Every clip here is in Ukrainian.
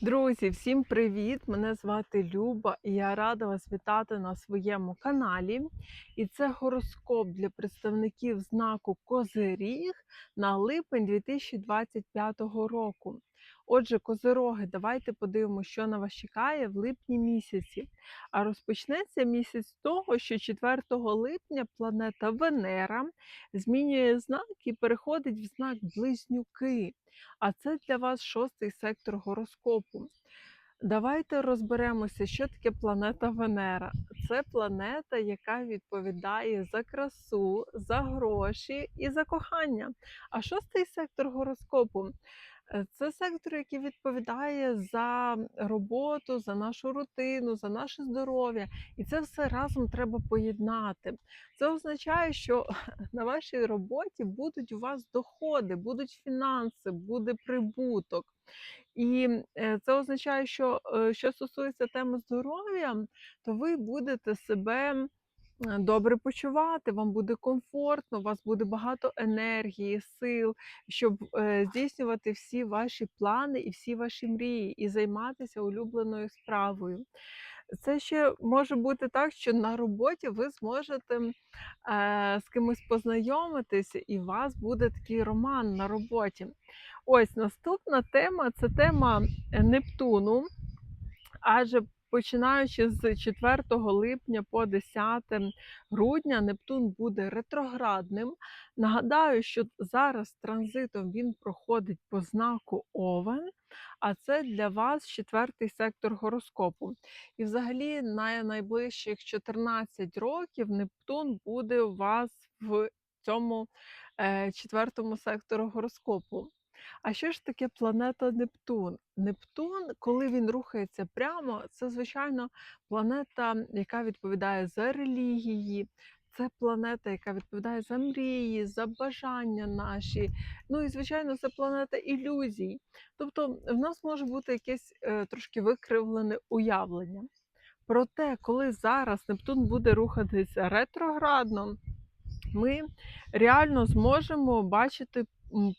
Друзі, всім привіт! Мене звати Люба і я рада вас вітати на своєму каналі. І це гороскоп для представників знаку Козиріг на липень 2025 року. Отже, козироги, давайте подивимося, що на вас чекає в липні місяці. А розпочнеться місяць з того, що 4 липня планета Венера змінює знак і переходить в знак Близнюки. А це для вас шостий сектор гороскопу. Давайте розберемося, що таке планета Венера. Це планета, яка відповідає за красу, за гроші і за кохання. А шостий сектор гороскопу це сектор, який відповідає за роботу, за нашу рутину, за наше здоров'я. І це все разом треба поєднати. Це означає, що на вашій роботі будуть у вас доходи, будуть фінанси, буде прибуток. І е, це означає, що е, що стосується теми здоров'я, то ви будете себе е, добре почувати, вам буде комфортно, у вас буде багато енергії, сил, щоб е, здійснювати всі ваші плани і всі ваші мрії, і займатися улюбленою справою. Це ще може бути так, що на роботі ви зможете е, з кимось познайомитися, і у вас буде такий роман на роботі. Ось наступна тема це тема е, Нептуну. Адже починаючи з 4 липня по 10 грудня Нептун буде ретроградним. Нагадаю, що зараз транзитом він проходить по знаку Овен, а це для вас четвертий сектор гороскопу. І взагалі на найближчих 14 років Нептун буде у вас в цьому е, четвертому сектору гороскопу. А що ж таке планета Нептун? Нептун, коли він рухається прямо, це звичайно планета, яка відповідає за релігії. Це планета, яка відповідає за мрії, за бажання наші. Ну і звичайно, це планета ілюзій. Тобто, в нас може бути якесь е, трошки викривлене уявлення. Проте, коли зараз Нептун буде рухатися ретроградно, ми реально зможемо бачити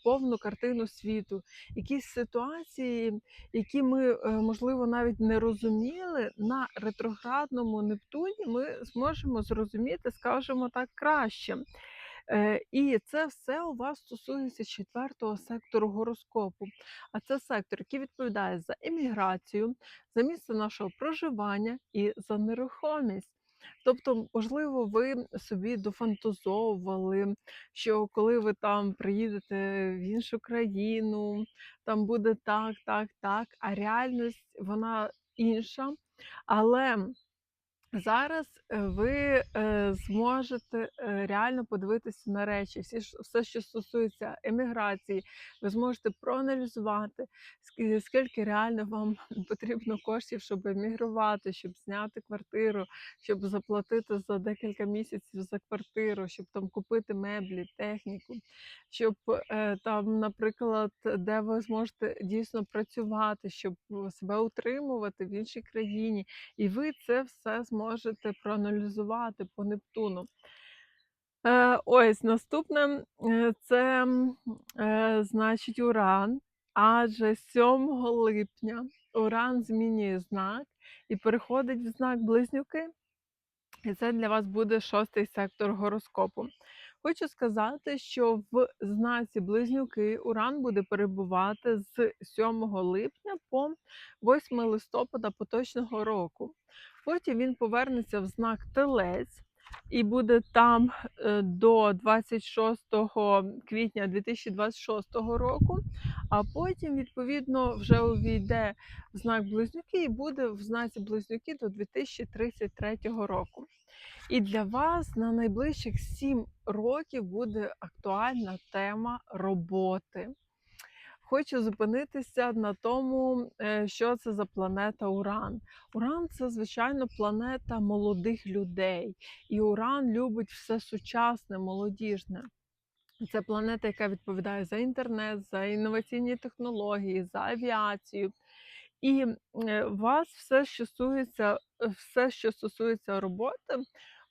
повну картину світу, якісь ситуації, які ми, е, можливо, навіть не розуміли, на ретроградному Нептуні ми зможемо зрозуміти, скажімо так, краще. Е, І це все у вас стосується четвертого сектору гороскопу. А це сектор, який відповідає за еміграцію, за місце нашого проживання і за нерухомість. Тобто, можливо, ви собі дофантазовували, що коли ви там приїдете в іншу країну, там буде так, так, так, а реальність вона інша. Але Зараз е, ви е, зможете е, реально подивитися на речі, всі все, що стосується еміграції, ви зможете проаналізувати, ск- скільки реально вам потрібно коштів, щоб емігрувати, щоб зняти квартиру, щоб заплатити за декілька місяців за квартиру, щоб там купити меблі, техніку, щоб там, наприклад, де ви зможете дійсно працювати, щоб себе утримувати в іншій країні. І ви це все зможете проаналізувати по Нептуну. Е, ось наступне е, це е, значить Уран. Адже 7 липня Уран змінює знак і переходить в знак Близнюки. І це для вас буде шостий сектор гороскопу. Хочу сказати, що в знаці Близнюки Уран буде перебувати з 7 липня по 8 листопада поточного року. Потім він повернеться в знак Телець і буде там е, до 26 квітня 2026 року, а потім, відповідно, вже увійде в знак Близнюки і буде в знаці Близнюки до 2033 року. І для вас на найближчих 7 років буде актуальна тема роботи. Хочу зупинитися на тому, е, що це за планета Уран. Уран це, звичайно, планета молодих людей. І Уран любить все сучасне, молодіжне. Це планета, яка відповідає за інтернет, за інноваційні технології, за авіацію. І е, вас все, що стосується, все, що стосується роботи,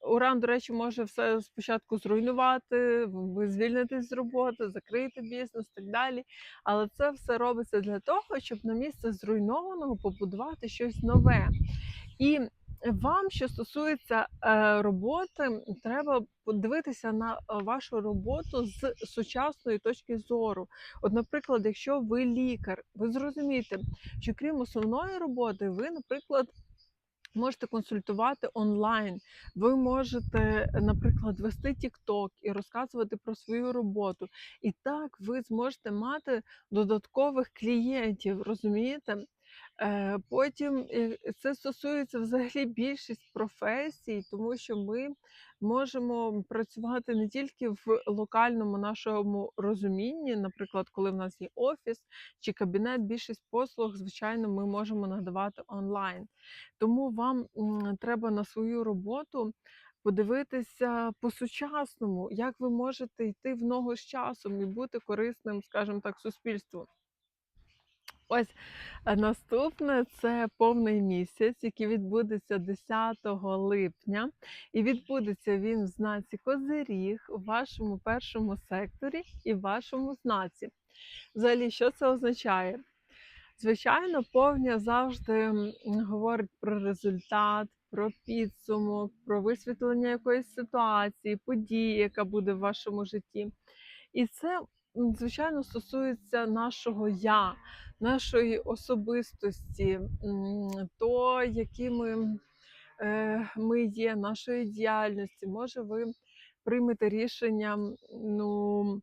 Уран, до речі, може все спочатку зруйнувати, ви звільнитесь з роботи, закрити бізнес, так далі. Але це все робиться для того, щоб на місце зруйнованого побудувати щось нове. І вам, що стосується е, роботи, треба подивитися на е, вашу роботу з сучасної точки зору. От, наприклад, якщо ви лікар, ви зрозумієте, що крім основної роботи, ви, наприклад, Можете консультувати онлайн. Ви можете, наприклад, вести TikTok і розказувати про свою роботу. І так ви зможете мати додаткових клієнтів, розумієте? Е, Потім це стосується взагалі більшість професій, тому що ми можемо працювати не тільки в локальному нашому розумінні, наприклад, коли в нас є офіс чи кабінет, більшість послуг, звичайно, ми можемо надавати онлайн. Тому вам треба на свою роботу подивитися по-сучасному, як ви можете йти в ногу з часом і бути корисним, скажімо так, суспільству. Ось наступне це повний місяць, який відбудеться 10 липня, і відбудеться він в знаці Козиріг у вашому першому секторі і в вашому знаці. Взагалі, що це означає? Звичайно, повня завжди говорить про результат, про підсумок, про висвітлення якоїсь ситуації, події, яка буде в вашому житті. І це, звичайно, стосується нашого я, нашої особистості, то, якими е, ми є, нашої діяльності. Може, ви приймете рішення, ну,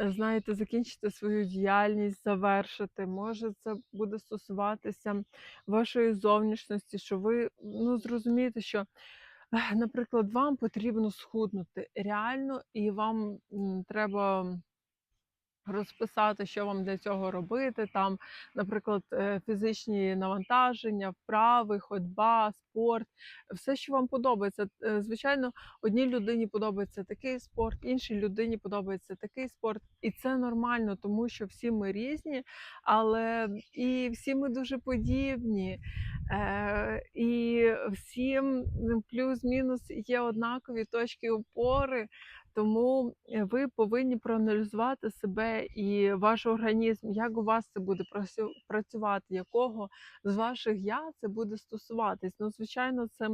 е, знаєте, закінчити свою діяльність, завершити. Може, це буде стосуватися вашої зовнішності, що ви ну, зрозумієте, що, наприклад, вам потрібно схуднути реально, і вам треба розписати, що вам для цього робити. Там, наприклад, е, фізичні навантаження, вправи, ходьба, спорт, все, що вам подобається. Е, Звичайно, одній людині подобається такий спорт, іншій людині подобається такий спорт, і це нормально, тому що всі ми різні, але і всі ми дуже подібні. Е, І всім плюс-мінус є однакові точки опори. Тому е, ви повинні проаналізувати себе і ваш організм, як у вас це буде працю- працювати, якого з ваших я це буде стосуватись. Ну, звичайно, це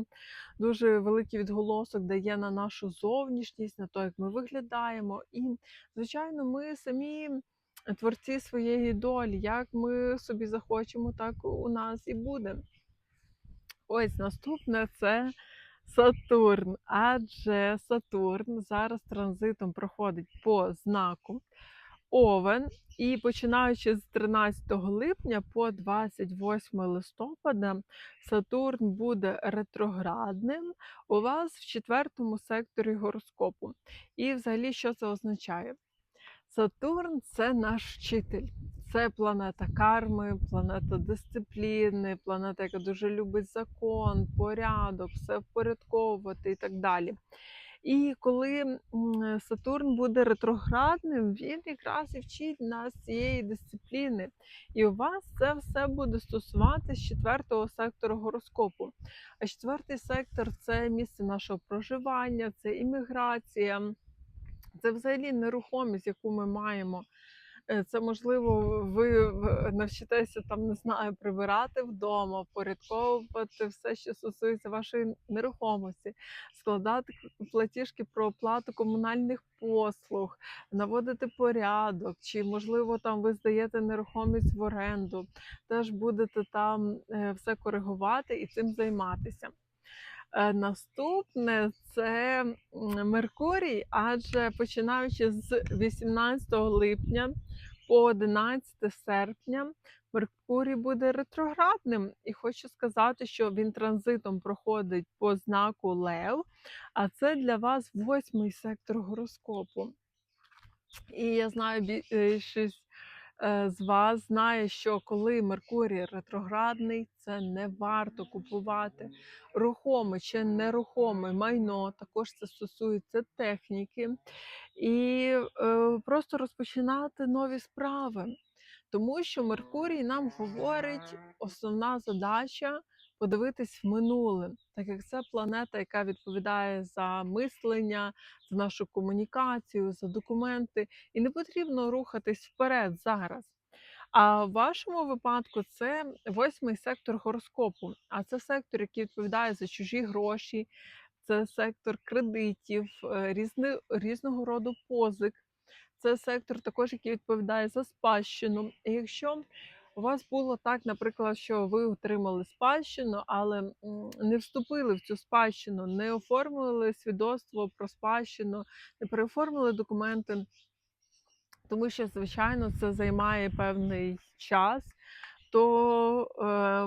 дуже великий відголосок дає на нашу зовнішність, на те, як ми виглядаємо. І, звичайно, ми самі творці своєї долі. Як ми собі захочемо, так у нас і буде. Ось наступне це Сатурн. Адже Сатурн зараз транзитом проходить по знаку Овен. І починаючи з 13 липня по 28 листопада, Сатурн буде ретроградним у вас в четвертому секторі гороскопу. І взагалі, що це означає? Сатурн це наш вчитель. Це планета карми, планета дисципліни, планета, яка дуже любить закон, порядок, все впорядковувати і так далі. І коли Сатурн буде ретроградним, він якраз і вчить нас цієї дисципліни. І у вас це все буде стосуватися четвертого сектору гороскопу. А четвертий сектор це місце нашого проживання, це імміграція. Це взагалі нерухомість, яку ми маємо. Е, Це можливо, ви навчитеся там, не знаю, прибирати вдома, впорядковувати все, що стосується вашої нерухомості, складати платіжки про оплату комунальних послуг, наводити порядок, чи можливо там ви здаєте нерухомість в оренду, теж будете там е, все коригувати і цим займатися. Е, Наступне це Меркурій, адже починаючи з 18 липня по 11 серпня, Меркурій буде ретроградним. І хочу сказати, що він транзитом проходить по знаку Лев, а це для вас восьмий сектор гороскопу. І я знаю, більшість е, з вас знає, що коли Меркурій ретроградний, це не варто купувати рухоме чи нерухоме майно. Також це стосується техніки, і е, просто розпочинати нові справи. Тому що Меркурій нам говорить, основна задача подивитись в минуле, так як це планета, яка відповідає за мислення, за нашу комунікацію, за документи, і не потрібно рухатись вперед зараз. А в вашому випадку це восьмий сектор гороскопу. А це сектор, який відповідає за чужі гроші, це сектор кредитів, е, різни, різного роду позик. Це сектор також, який відповідає за спадщину. І якщо у вас було так, наприклад, що ви отримали спадщину, але не вступили в цю спадщину, не оформили свідоцтво про спадщину, не переоформили документи, тому що, звичайно, це займає певний час, то е,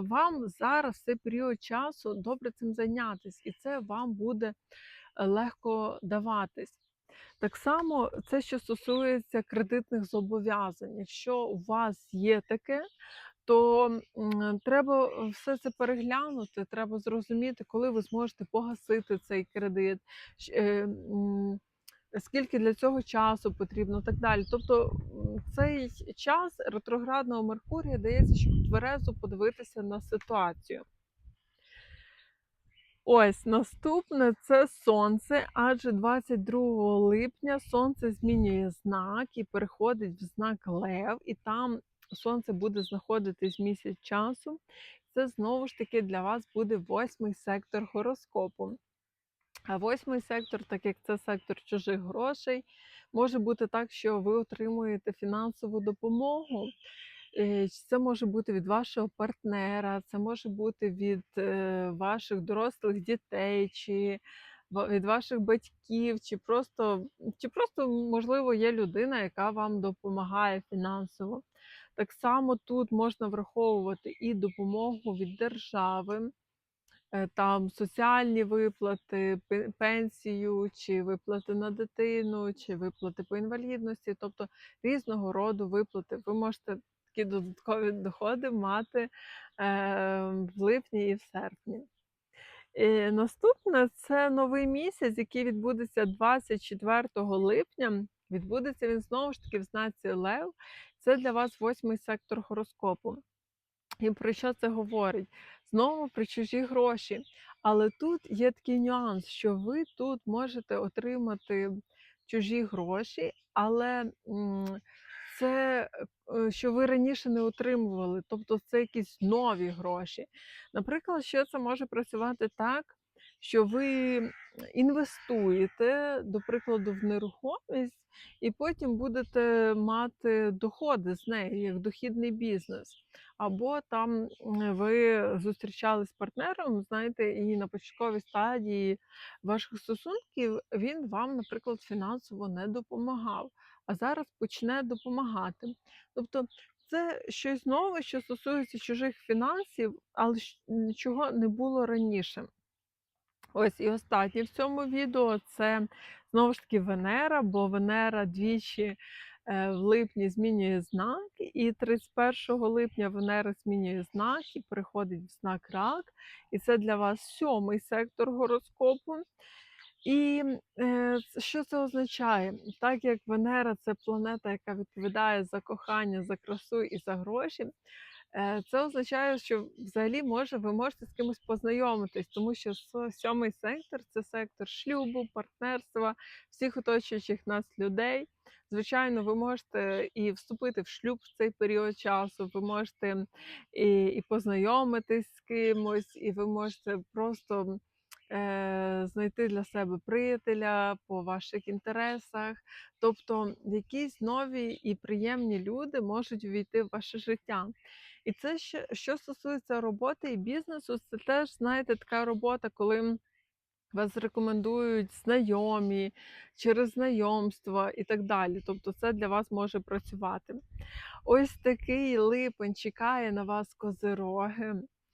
вам зараз цей період часу добре цим зайнятися, і це вам буде е, легко даватись. Так само це, що стосується кредитних зобов'язань. Якщо у вас є таке, то треба все це переглянути, треба зрозуміти, коли ви зможете погасити цей кредит, е, скільки для цього часу потрібно, так далі. Тобто цей час ретроградного Меркурія дається, щоб тверезо подивитися на ситуацію. Ось наступне це сонце, адже 22 липня сонце змінює знак і переходить в знак Лев, і там сонце буде знаходитись місяць часу. Це знову ж таки для вас буде восьмий сектор гороскопу. А восьмий сектор, так як це сектор чужих грошей, може бути так, що ви отримуєте фінансову допомогу. Це може бути від вашого партнера, це може бути від е, ваших дорослих дітей, чи від ваших батьків, чи просто, чи просто, можливо, є людина, яка вам допомагає фінансово. Так само тут можна враховувати і допомогу від держави е, там соціальні виплати, пенсію, чи виплати на дитину, чи виплати по інвалідності, тобто різного роду виплати. Ви можете такі додаткові доходи мати е, в липні і в серпні. І наступне це новий місяць, який відбудеться 24 липня. Відбудеться він знову ж таки в знаці Лев. Це для вас восьмий сектор гороскопу. І про що це говорить? Знову про чужі гроші. Але тут є такий нюанс, що ви тут можете отримати чужі гроші, але м, це е, що ви раніше не отримували, тобто це якісь нові гроші. Наприклад, що це може працювати так, що ви інвестуєте, до прикладу, в нерухомість, і потім будете мати доходи з неї, як дохідний бізнес. Або там ви зустрічались з партнером, знаєте, і на початковій стадії ваших стосунків він вам, наприклад, фінансово не допомагав, а зараз почне допомагати. Тобто це щось нове, що стосується чужих фінансів, але щ- м, чого не було раніше. Ось і останнє в цьому відео це знову ж таки Венера, бо Венера двічі е, в липні змінює знак, і 31 липня Венера змінює знак і переходить в знак рак. І це для вас сьомий сектор гороскопу. І е, що це означає? Так як Венера це планета, яка відповідає за кохання, за красу і за гроші, Е, Це означає, що взагалі може ви можете з кимось познайомитись, тому що сьомий сектор це сектор шлюбу, партнерства, всіх оточуючих нас людей. Звичайно, ви можете і вступити в шлюб в цей період часу, ви можете і, і познайомитись з кимось, і ви можете просто знайти для себе приятеля по ваших інтересах. Тобто якісь нові і приємні люди можуть увійти в ваше життя. І це що стосується роботи і бізнесу, це теж, знаєте, така робота, коли вас рекомендують знайомі через знайомства і так далі. Тобто це для вас може працювати. Ось такий липень чекає на вас козироги.